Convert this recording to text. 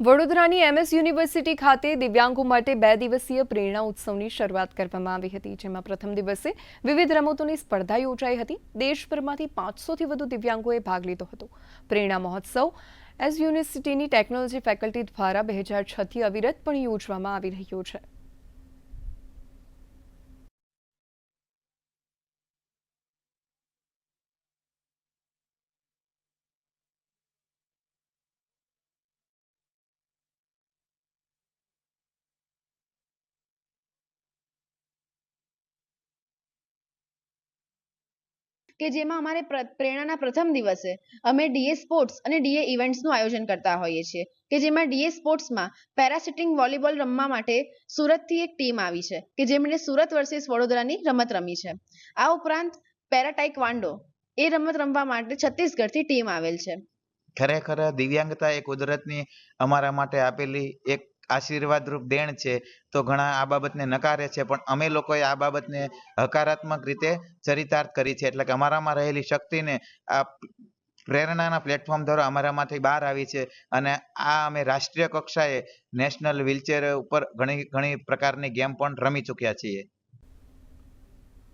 વડોદરાની MS university ખાતે દિવ્યાંગો માટે બે દિવસીય પ્રેરણા ઉત્સવની શરૂઆત કરવામાં આવી હતી, જેમાં પ્રથમ દિવસે વિવિધ રમતોની સ્પર્ધા યોજાઈ હતી. દેશભરમાંથી પાંચસોથી વધુ દિવ્યાંગોએ ભાગ લીધો હતો. પ્રેરણા મહોત્સવ એસ યુનિવર્સિટીની ટેકનોલોજી ફેકલ્ટી દ્વારા બે હજાર છથી અવિરતપણે યોજવામાં આવી રહ્યો છે. કે જેમાં અમારે પ્ર- પ્રેરણાના પ્રથમ દિવસે અમે ડીએ સ્પોર્ટ્સ અને ડીએ ઇવેન્ટ્સનું આયોજન કરતા હોઈએ છીએ. કે જેમાં ડીએ સ્પોર્ટ્સમાં પેરાસિટિંગ, વોલીબોલ રમવા માટે સુરતથી એક ટીમ આવી છે, કે જેમણે સુરત વર્સિસ વડોદરાની રમત રમી છે. આ ઉપરાંત પેરાટાઇકવાન્ડો એ રમત રમવા માટે છત્તીસગઢથી ટીમ આવેલ છે. ખરેખર દિવ્યાંગતા એ કુદરતની અમારા માટે આપેલી એક આશીર્વાદરૂપ દેણ છે, તો ઘણા આ બાબતને નકારે છે, પણ અમે લોકોએ આ બાબતને હકારાત્મક રીતે ચરિતાર્થ કરી છે. એટલે કે અમારામાં રહેલી શક્તિને આ પ્રેરણાના પ્લેટફોર્મ દ્વારા અમારામાંથી બહાર આવી છે અને આ અમે રાષ્ટ્રીય કક્ષાએ નેશનલ વ્હીલચેર ઉપર ઘણી ઘણી પ્રકારની ગેમ પણ રમી ચૂક્યા છીએ.